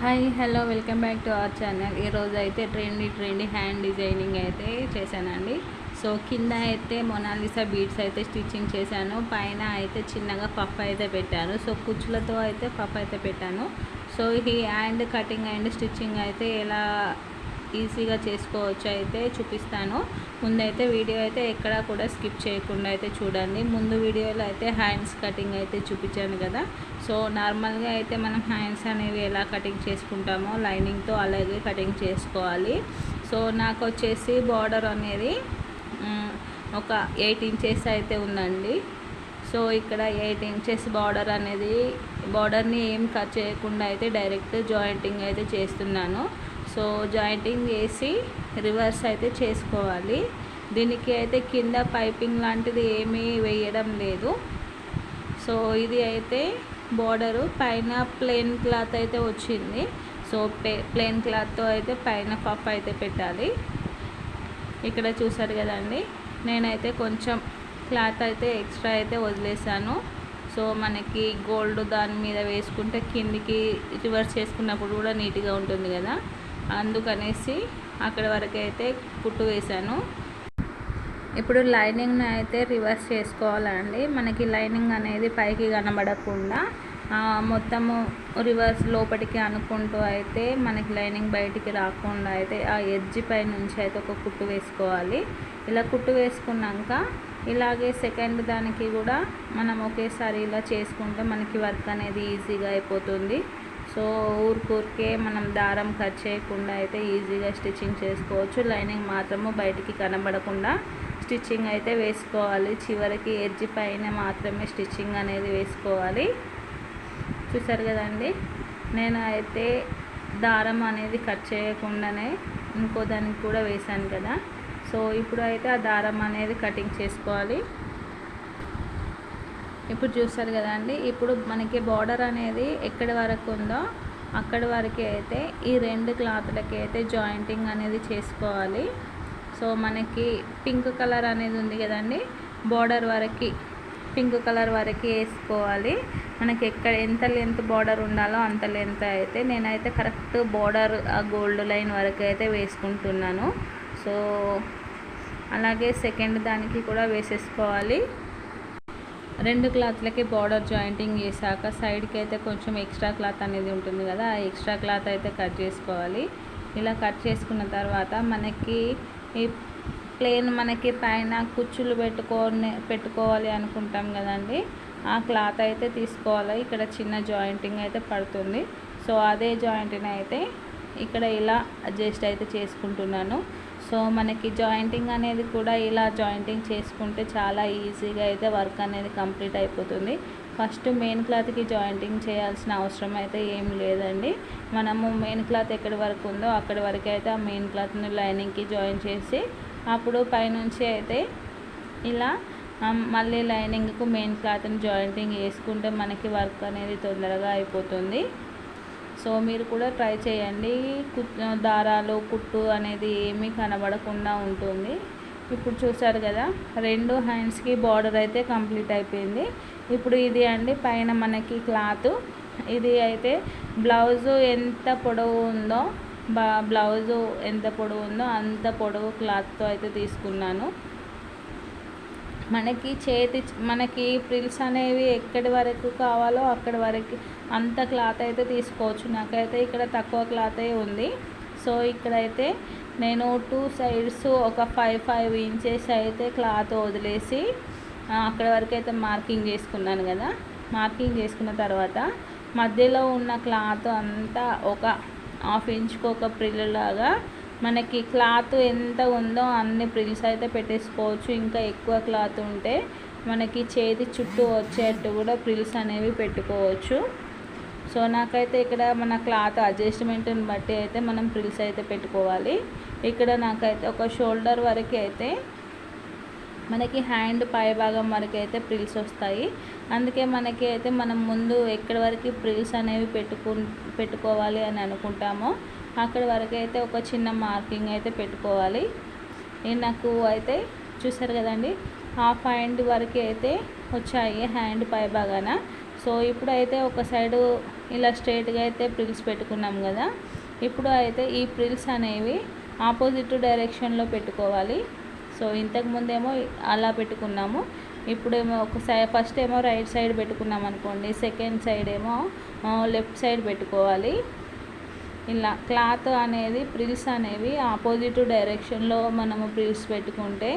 Hi hello welcome back to our channel. ఈరోజు అయితే trendy trendy hand designing అయితే చేశానండి. సో కింద అయితే మొనాలిసా బీడ్స్ అయితే స్టిచ్చింగ్ చేశాను. పైన అయితే చిన్నగా పఫ్ అయితే పెట్టాను. సో కుచ్చులతో అయితే పఫ్ అయితే పెట్టాను. సో ఈ హ్యాండ్ కటింగ్ అండ్ స్టిచ్చింగ్ అయితే ఎలా ఈజీగా చేసుకోవచ్చు అయితే చూపిస్తాను. ముందైతే వీడియో అయితే ఎక్కడా కూడా స్కిప్ చేయకుండా అయితే చూడండి. ముందు వీడియోలో అయితే హ్యాండ్స్ కటింగ్ అయితే చూపించాను కదా. సో నార్మల్గా అయితే మనం హ్యాండ్స్ అనేవి ఎలా కటింగ్ చేసుకుంటామో లైనింగ్తో అలాగే కటింగ్ చేసుకోవాలి. సో నాకు వచ్చేసి బార్డర్ అనేది ఒక ఎయిట్ ఇంచెస్ అయితే ఉందండి. సో ఇక్కడ ఎయిట్ ఇంచెస్ బార్డర్ అనేది బార్డర్ని ఏం కట్ చేయకుండా అయితే డైరెక్ట్ జాయింటింగ్ అయితే చేస్తున్నాను. సో జాయింటింగ్ చేసి రివర్స్ అయితే చేసుకోవాలి. దీనికి అయితే కింద పైపింగ్ లాంటిది ఏమీ వేయడం లేదు. సో ఇది అయితే బార్డరు పైన ప్లెయిన్ క్లాత్ అయితే వచ్చింది. సో ప్లెయిన్ క్లాత్తో అయితే పైన పఫ్ అయితే పెట్టాలి. ఇక్కడ చూసారు కదండి నేనైతే కొంచెం క్లాత్ అయితే ఎక్స్ట్రా అయితే వదిలేసాను సో మనకి గోల్డ్ దాని మీద వేసుకుంటే కిందికి రివర్స్ చేసుకున్నప్పుడు కూడా నీట్గా ఉంటుంది కదా. అందుకనేసి అక్కడ వరకు అయితే కుట్టు వేశాను. ఇప్పుడు లైనింగ్ని అయితే రివర్స్ చేసుకోవాలండి. మనకి లైనింగ్ అనేది పైకి కనబడకుండా మొత్తము రివర్స్ లోపలికి అనుకుంటూ అయితే మనకి లైనింగ్ బయటికి రాకుండా అయితే ఆ ఎడ్జ్ పై నుంచి అయితే ఒక కుట్టు వేసుకోవాలి. ఇలా కుట్టు వేసుకున్నాక ఇలాగే సెకండ్ దానికి కూడా మనం ఒకేసారి ఇలా చేసుకుంటే మనకి వర్క్ అనేది ఈజీగా అయిపోతుంది. సో ఊరికూరికే మనం దారం కట్ చేయకుండా అయితే ఈజీగా స్టిచ్చింగ్ చేసుకోవచ్చు. లైనింగ్ మాత్రము బయటికి కనబడకుండా స్టిచ్చింగ్ అయితే వేసుకోవాలి. చివరికి ఎడ్జ్ పైన మాత్రమే స్టిచ్చింగ్ అనేది వేసుకోవాలి. చూసారు కదండి? నేను అయితే దారం అనేది కట్ చేయకుండానే ఇంకో దానికి కూడా వేశాను కదా. సో ఇప్పుడు అయితే ఆ దారం అనేది కటింగ్ చేసుకోవాలి. ఇప్పుడు చూస్తారు కదండి ఇప్పుడు మనకి బార్డర్ అనేది ఎక్కడి వరకు ఉందో అక్కడి వరకు అయితే ఈ రెండు క్లాత్లకి అయితే జాయింటింగ్ అనేది చేసుకోవాలి. సో మనకి పింక్ కలర్ అనేది ఉంది కదండి బార్డర్ వరకు పింక్ కలర్ వరకు వేసుకోవాలి. మనకి ఎక్కడ ఎంత లెంత్ బార్డర్ ఉండాలో అంత లెంత్ అయితే నేనైతే కరెక్ట్ బార్డర్ ఆ గోల్డ్ లైన్ వరకు అయితే వేసుకుంటున్నాను. సో అలాగే సెకండ్ దానికి కూడా వేసేసుకోవాలి. రెండు క్లాత్లకి బార్డర్ జాయింటింగ్ చేశాక సైడ్కి అయితే కొంచెం ఎక్స్ట్రా క్లాత్ అనేది ఉంటుంది కదా ఆ ఎక్స్ట్రా క్లాత్ అయితే కట్ చేసుకోవాలి. ఇలా కట్ చేసుకున్న తర్వాత మనకి ఈ ప్లేన్ మనకి పైన కుచ్చులు పెట్టుకొని పెట్టుకోవాలి అనుకుంటాం కదండి. ఆ క్లాత్ అయితే తీసుకోవాలి. ఇక్కడ చిన్న జాయింటింగ్ అయితే పడుతుంది. సో అదే జాయింట్ని అయితే ఇక్కడ ఇలా అడ్జస్ట్ అయితే చేసుకుంటున్నాను. సో మనకి జాయింటింగ్ అనేది కూడా ఇలా జాయింటింగ్ చేసుకుంటే చాలా ఈజీగా అయితే వర్క్ అనేది కంప్లీట్ అయిపోతుంది. ఫస్ట్ మెయిన్ క్లాత్కి జాయింటింగ్ చేయాల్సిన అవసరం అయితే ఏం లేదండి. మనము మెయిన్ క్లాత్ ఎక్కడి వరకు ఉందో అక్కడి వరకు అయితే ఆ మెయిన్ క్లాత్ని లైనింగ్కి జాయిన్ చేసి అప్పుడు పైనుంచి అయితే ఇలా మళ్ళీ లైనింగ్కు మెయిన్ క్లాత్ని జాయింటింగ్ వేసుకుంటే మనకి వర్క్ అనేది తొందరగా అయిపోతుంది. సో మీరు కూడా ట్రై చేయండి. దారాలు కుట్టు అనేది ఏమీ కనబడకుండా ఉంటుంది. ఇప్పుడు చూసారు కదా రెండు హ్యాండ్స్కి బార్డర్ అయితే కంప్లీట్ అయిపోయింది. ఇప్పుడు ఇది అండి పైన మనకి క్లాత్. ఇది అయితే బ్లౌజు ఎంత పొడవు ఉందో బా బ్లౌజు ఎంత పొడవు ఉందో అంత పొడవు క్లాత్తో అయితే తీసుకున్నాను. మనకి చేతి మనకి ప్రిల్స్ అనేవి ఎక్కడి వరకు కావాలో అక్కడి వరకు. అంత క్లాత్ అయితే తీసుకోవచ్చు. నాకైతే ఇక్కడ తక్కువ క్లాత్ ఉంది. సో ఇక్కడైతే నేను టూ సైడ్స్ ఒక ఫైవ్ ఫైవ్ ఇంచెస్ అయితే క్లాత్ వదిలేసి అక్కడ వరకు అయితే మార్కింగ్ చేసుకున్నాను కదా. మార్కింగ్ చేసుకున్న తర్వాత మధ్యలో ఉన్న క్లాత్ అంతా ఒక హాఫ్ ఇంచ్కి ఒక ప్రిల్ లాగా మనకి క్లాత్ ఎంత ఉందో అన్ని ప్రిల్స్ అయితే పెట్టేసుకోవచ్చు. ఇంకా ఎక్కువ క్లాత్ ఉంటే మనకి చేతి చుట్టూ వచ్చేట్టు కూడా ప్రిల్స్ అనేవి పెట్టుకోవచ్చు. సో నాకైతే ఇక్కడ మన క్లాత్ అడ్జస్ట్మెంట్ని బట్టి అయితే మనం ప్రిల్స్ అయితే పెట్టుకోవాలి. ఇక్కడ నాకైతే ఒక షోల్డర్ వరకు అయితే మనకి హ్యాండ్ పై భాగం వరకు అయితే ప్రిల్స్ వస్తాయి. అందుకే మనకి అయితే మనం ముందు ఎక్కడి వరకు ప్రిల్స్ అనేవి పెట్టుకు పెట్టుకోవాలి అని అనుకుంటామో అక్కడ వరకు అయితే ఒక చిన్న మార్కింగ్ అయితే పెట్టుకోవాలి. నేను నాకు అయితే చూసారు కదండి హాఫ్ హ్యాండ్ వరకు అయితే వచ్చాయి హ్యాండ్ పై భాగాన. సో ఇప్పుడు అయితే ఒక సైడు ఇలా స్ట్రైట్గా అయితే ప్రిల్స్ పెట్టుకున్నాం కదా ఇప్పుడు అయితే ఈ ప్రిల్స్ అనేవి ఆపోజిట్ డైరెక్షన్లో పెట్టుకోవాలి. సో ఇంతకుముందేమో అలా పెట్టుకున్నాము ఇప్పుడేమో ఒక సై ఫస్ట్ ఏమో రైట్ సైడ్ పెట్టుకున్నాం అనుకోండి సెకండ్ సైడ్ ఏమో లెఫ్ట్ సైడ్ పెట్టుకోవాలి. ఇలా క్లాత్ అనేది ప్రిల్స్ అనేవి ఆపోజిట్ డైరెక్షన్లో మనము ప్రిల్స్ పెట్టుకుంటే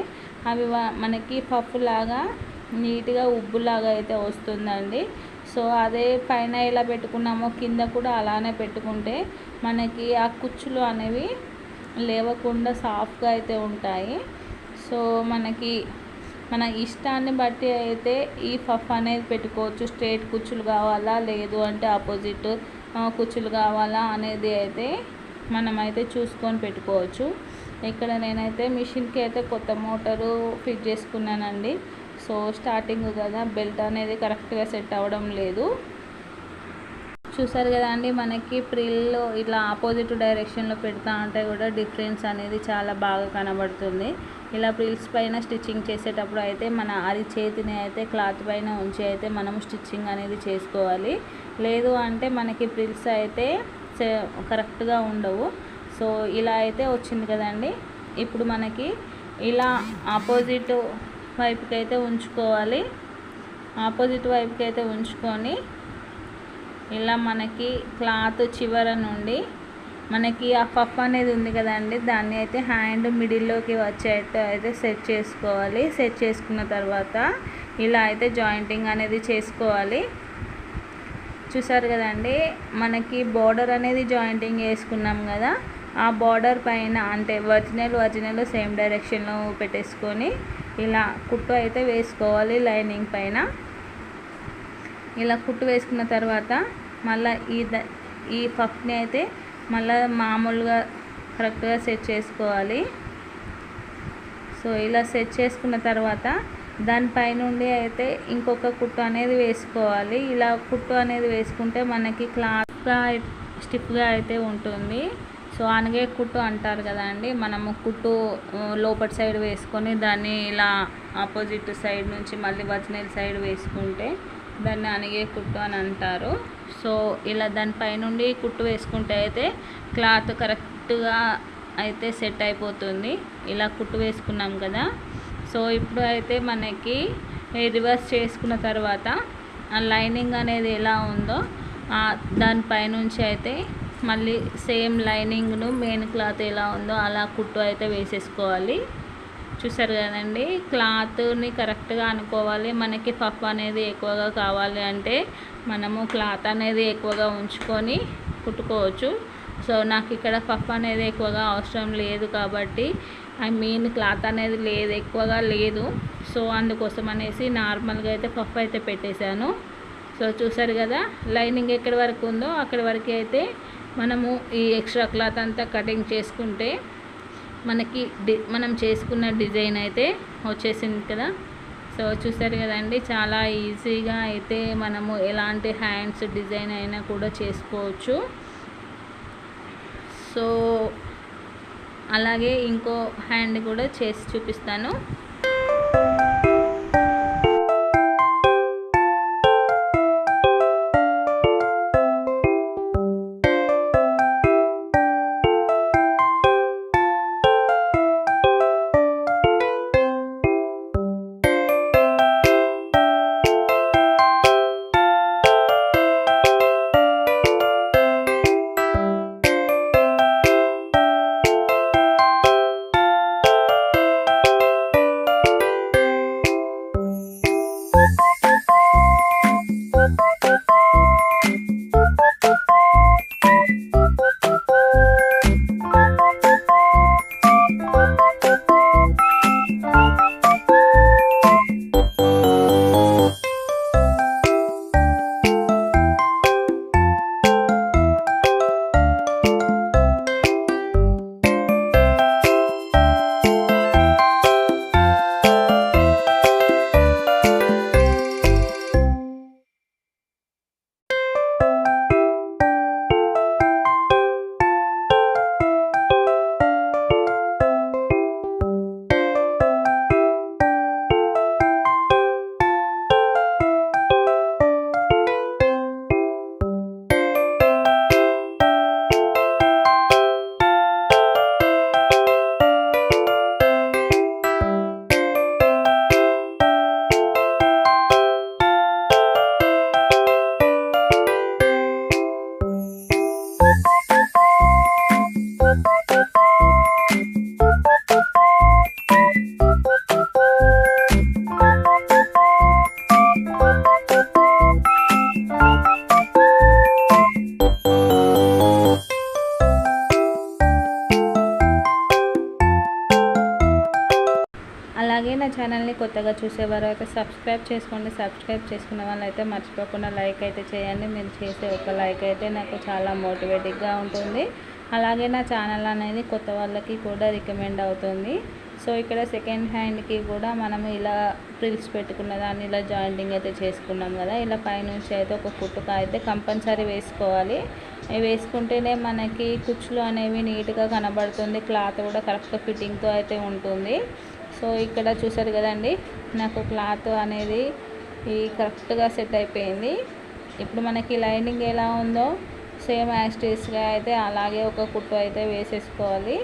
అవి మనకి పఫ్ లాగా నీట్గా ఉబ్బులాగా అయితే వస్తుందండి. సో అదే పైన ఎలా పెట్టుకున్నామో కింద కూడా అలానే పెట్టుకుంటే మనకి ఆ కుచ్చులు అనేవి లేవకుండా సాఫ్ట్గా అయితే ఉంటాయి. సో మనకి మన ఇష్టాన్ని బట్టి అయితే ఈ ఫఫ్ అనేది పెట్టుకోవచ్చు. స్ట్రేట్ కుచ్చులు కావాలా? లేదు అంటే ఆపోజిట్ కుచ్చులు కావాలా? అనేది అయితే మనమైతే చూసుకొని పెట్టుకోవచ్చు. ఇక్కడ నేనైతే మిషన్కి అయితే కొత్త మోటారు ఫిట్ చేసుకున్నానండి. సో స్టార్టింగ్ కదా బెల్ట్ అనేది కరెక్ట్గా సెట్ అవ్వడం లేదు. చూసారు కదా అండి మనకి ప్రిల్ ఇట్లా ఆపోజిట్ డైరెక్షన్లో పెడతా ఉంటే కూడా డిఫరెన్స్ అనేది చాలా బాగా కనబడుతుంది. ఇలా ప్రిల్స్ పైన స్టిచ్చింగ్ చేసేటప్పుడు అయితే మన అరి చేతిని అయితే క్లాత్ పైన ఉంచి అయితే మనం స్టిచ్చింగ్ అనేది చేసుకోవాలి. లేదు అంటే మనకి ప్రిల్స్ అయితే కరెక్ట్గా ఉండవు. సో ఇలా అయితే వచ్చింది కదండి. ఇప్పుడు మనకి ఇలా ఆపోజిట్ వైపుకి అయితే ఉంచుకోవాలి. ఆపోజిట్ వైపుకి అయితే ఉంచుకొని ఇలా మనకి క్లాత్ చివర నుండి మనకి ఆ పఫ్ అనేది ఉంది కదండి దాన్ని అయితే హ్యాండ్ మిడిల్లోకి వచ్చేట్టు అయితే సెట్ చేసుకోవాలి. సెట్ చేసుకున్న తర్వాత ఇలా అయితే జాయింటింగ్ అనేది చేసుకోవాలి. చూసారు కదండి మనకి బార్డర్ అనేది జాయింటింగ్ వేసుకున్నాం కదా ఆ బార్డర్ పైన అంటే ఒరిజినల్ ఒరిజినల్ సేమ్ డైరెక్షన్లో పెట్టేసుకొని ఇలా కుట్టు అయితే వేసుకోవాలి లైనింగ్ పైన. ఇలా కుట్టు వేసుకున్న తర్వాత మళ్ళీ ఈ ఈ పఫ్ని అయితే మళ్ళీ మామూలుగా కరెక్ట్గా సెట్ చేసుకోవాలి. సో ఇలా సెట్ చేసుకున్న తర్వాత దానిపైనుండి అయితే ఇంకొక కుట్టు అనేది వేసుకోవాలి. ఇలా కుట్టు అనేది వేసుకుంటే మనకి క్లాత్గా స్టిఫ్గా అయితే ఉంటుంది. సో అనగే కుట్టు అంటారు కదండి. మనము కుట్టు ఆ, లోపటి సైడ్ వేసుకొని దాన్ని ఇలా ఆపోజిట్ సైడ్ నుంచి మళ్ళీ ఒరిజినల్ సైడ్ వేసుకుంటే దాన్ని అనగే కుట్టు అని అంటారు. సో ఇలా దానిపైనుండి కుట్టు వేసుకుంటే అయితే క్లాత్ కరెక్ట్గా అయితే సెట్ అయిపోతుంది. ఇలా కుట్టు వేసుకున్నాం కదా. సో ఇప్పుడు అయితే మనకి రివర్స్ చేసుకున్న తర్వాత ఆ లైనింగ్ అనేది ఎలా ఉందో దానిపైనుంచి అయితే మళ్ళీ సేమ్ లైనింగ్ను మెయిన్ క్లాత్ ఎలా ఉందో అలా కుట్టు అయితే వేసేసుకోవాలి. చూసారు కదండి? క్లాత్ని కరెక్ట్గా అనుకోవాలి. మనకి పఫ్ అనేది ఎక్కువగా కావాలి అంటే మనము క్లాత్ అనేది ఎక్కువగా ఉంచుకొని కుట్టుకోవచ్చు. సో నాకు ఇక్కడ పఫ్ అనేది ఎక్కువగా అవసరం లేదు కాబట్టి ఐ మీన్ క్లాత్ అనేది లేదు ఎక్కువగా లేదు. సో అందుకోసం అనేసి నార్మల్గా అయితే పఫ్ అయితే పెట్టేశాను. సో చూసారు కదా లైనింగ్ ఎక్కడి వరకు ఉందో అక్కడి వరకు అయితే మనము ఈ ఎక్స్ట్రా క్లాత్ అంతా కటింగ్ చేసుకుంటే మనకి డి మనం చేసుకున్న డిజైన్ అయితే వచ్చేసింది కదా. సో చూసారు కదండి చాలా ఈజీగా అయితే మనము ఎలాంటి హ్యాండ్స్ డిజైన్ అయినా కూడా చేసుకోవచ్చు. సో అలాగే ఇంకో హ్యాండ్ కూడా చేసి చూపిస్తాను. అలాగే నా ఛానల్ని కొత్తగా చూసేవారు అయితే సబ్స్క్రైబ్ చేసుకోండి. సబ్స్క్రైబ్ చేసుకున్న వాళ్ళు అయితే మర్చిపోకుండా లైక్ అయితే చేయండి. మీరు చేసే ఒక లైక్ అయితే నాకు చాలా మోటివేటివ్గా ఉంటుంది. అలాగే నా ఛానల్ అనేది కొత్త వాళ్ళకి కూడా రికమెండ్ అవుతుంది. సో ఇక్కడ సెకండ్ హ్యాండ్కి కూడా మనం ఇలా ప్రిల్స్ పెట్టుకున్న దాన్ని ఇలా జాయింటింగ్ అయితే చేసుకున్నాం కదా. ఇలా పైనుంచి అయితే ఒక కుట్టుక అయితే కంపల్సరీ వేసుకోవాలి. వేసుకుంటేనే మనకి కుచ్చులు అనేవి నీట్గా కనబడుతుంది. క్లాత్ కూడా కరెక్ట్ ఫిట్టింగ్తో అయితే ఉంటుంది. సో ఇక్కడ చూసారు కదండి నాకు క్లాత్ అనేది ఈ కరెక్ట్గా సెట్ అయిపోయింది. ఇప్పుడు మనకి లైనింగ్ ఎలా ఉందో సేమ్ యాస్టీస్గా అయితే అలాగే ఒక కుట్టు అయితే వేసేసుకోవాలి.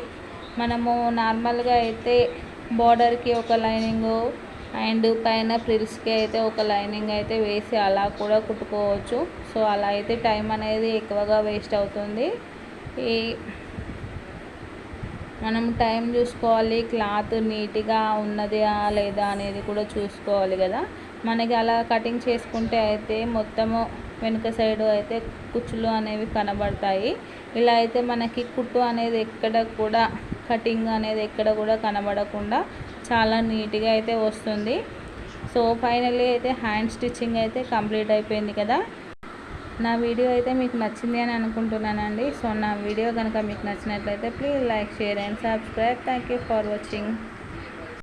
మనము నార్మల్గా అయితే బార్డర్కి ఒక లైనింగు అండ్ పైన ప్రిల్స్కి అయితే ఒక లైనింగ్ అయితే వేసి అలా కూడా కుట్టుకోవచ్చు. సో అలా అయితే టైం అనేది ఎక్కువగా వేస్ట్ అవుతుంది. ఈ మనం టైం చూసుకోవాలి క్లాత్ నీట్గా ఉన్నదా లేదా అనేది కూడా చూసుకోవాలి కదా. మనకి అలా కటింగ్ చేసుకుంటే అయితే మొత్తము వెనుక సైడ్ అయితే కుచ్చులు అనేవి కనబడతాయి. ఇలా అయితే మనకి కుట్టు అనేది ఎక్కడ కూడా కటింగ్ అనేది ఎక్కడ కూడా కనబడకుండా చాలా నీట్గా అయితే వస్తుంది. సో ఫైనల్లీ అయితే హ్యాండ్ స్టిచ్చింగ్ అయితే కంప్లీట్ అయిపోయింది కదా. నా వీడియో అయితే మీకు నచ్చింది అని అనుకుంటున్నానండి. సో నా వీడియో కనుక మీకు నచ్చినట్లయితే please like share and subscribe. Thank you for watching.